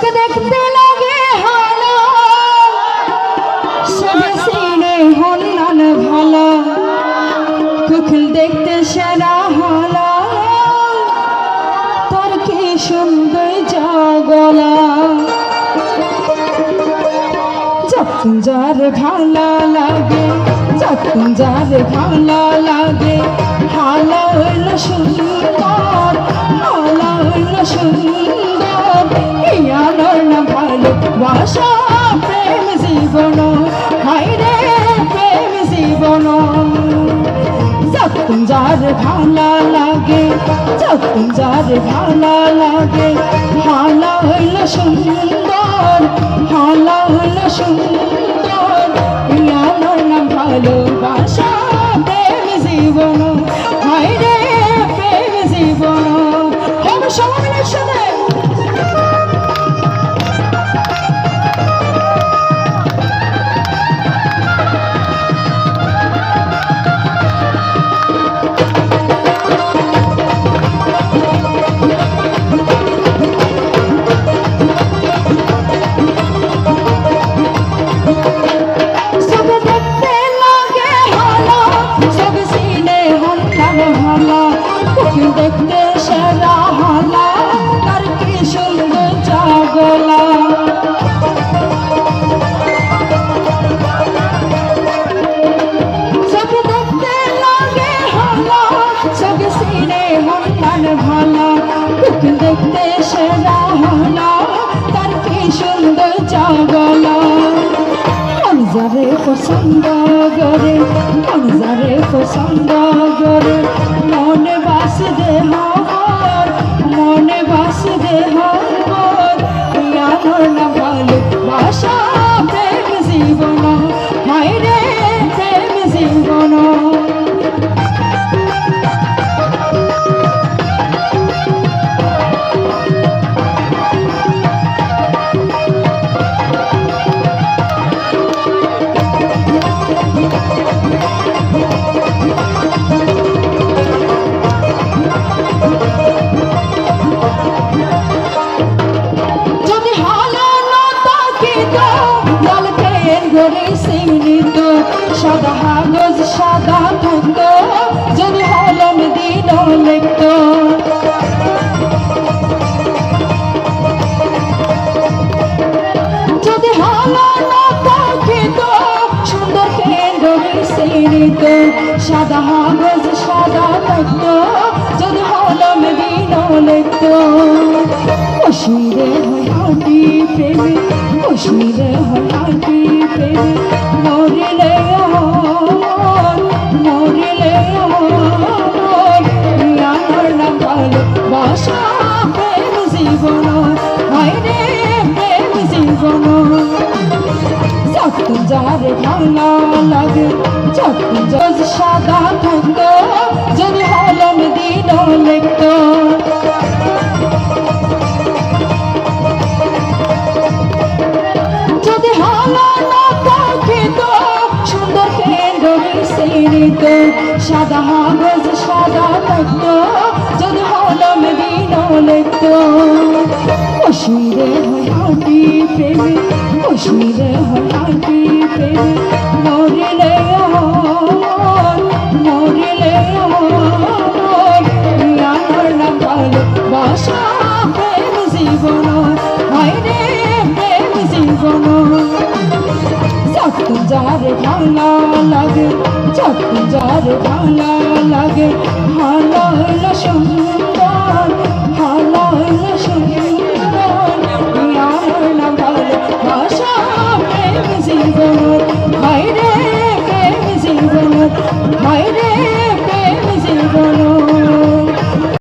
চোখ দেখতে লাগে ভালো। সবে দেখতে সেরা হলো। তোর কি সুন্দর জগলা। যখন যার ভালো লাগে, যখন যার ভালো লাগে ভালো হইল সুন্দর ভালো হইল সুন্দর। ভালোবাসা, প্রেম জীবন হাইরে প্রেম জীবন। যখন যার ভালা লাগে, যখন যার ভালা লাগে, ভালা হইল সুন্দর, ভালা হইল সুন্দর। ইয়ানোর নাম দেখতে সেরা ভালো তার কি সুন্দর জাগলা। সব দেখতে সিনে ভালো। দেখতে সেরা ভালো তার কি সুন্দর জাগলা। পছন্দ করে পছন্দ করে। মনে বাস দেহ মনে বাস দেহ আমার না ভালোবাসা ঘরে সিংনিত সাদা হাগজ সাদা থাকতো যদি হলম দিন লিখত সাদা হাগজ সাদা থাকতো যদি হলম দিন লিখত কশিরে হয় হাঁটি প্রেমে হাঁটি যারে ভালো লাগে যখন সাদা থাকতো যদি হলম দিন লিখতো। সিনিত সাদা হাগজ সাদা থাকত যদি হলম দিন লিখত হয় হাঁটি প্রেমে হয় হাঁটি প্রেমে, মরিলে মরিলে ভালোবাসা প্রেম জীবন হয় রে প্রেম লাগে চক্র যার ভালো লাগে ভালো হলো সুন্দর ভালো হলো সুন্দর। আমার না ভালোবাসা প্রেম, জীবন।